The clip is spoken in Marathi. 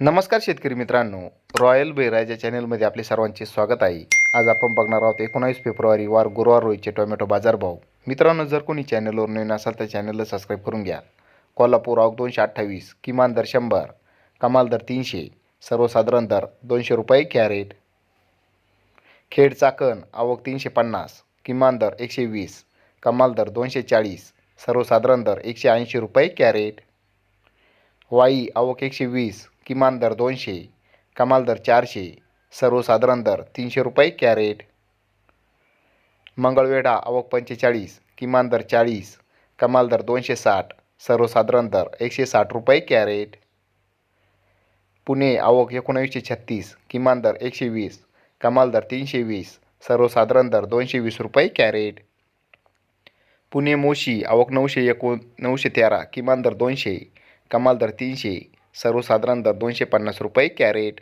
नमस्कार शेतकरी मित्रांनो. रॉयल बेराज या चॅनलमध्ये आपले सर्वांचे स्वागत आहे. आज आपण बघणार आहोत एकोणावीस फेब्रुवारी वार गुरुवार रोजचे टोमॅटो बाजारभाव. मित्रांनो जर कोणी चॅनलवर नवीन असाल तर चॅनलला सबस्क्राईब करून घ्या. कोल्हापूर आवक दोनशे अठ्ठावीस किमान दर शंभर कमाल दर तीनशे सर्वसाधारण दर दोनशे रुपये कॅरेट. खेड चाकण आवक तीनशे पन्नास किमान दर एकशे वीस कमाल दर दोनशे चाळीस सर्वसाधारण दर एकशे ऐंशी रुपये कॅरेट. वाई आवक एकशे वीस किमान दर दोनशे कमाल दर चारशे सर्वसाधारण दर तीनशे रुपये कॅरेट. मंगळवेढा आवक पंचेचाळीस किमान दर चाळीस कमाल दर दोनशे साठ सर्वसाधारण दर एकशे साठ रुपये कॅरेट. पुणे आवक एकोणावीसशे छत्तीस किमान दर एकशे वीस कमाल दर तीनशे वीस सर्वसाधारण दर दोनशे वीस रुपये कॅरेट. पुणे मोशी आवक नऊशे एकोण नऊशे तेरा किमान दर दोनशे कमाल दर तीनशे सर्वसाधारणतः दोनशे पन्नास रुपये कॅरेट.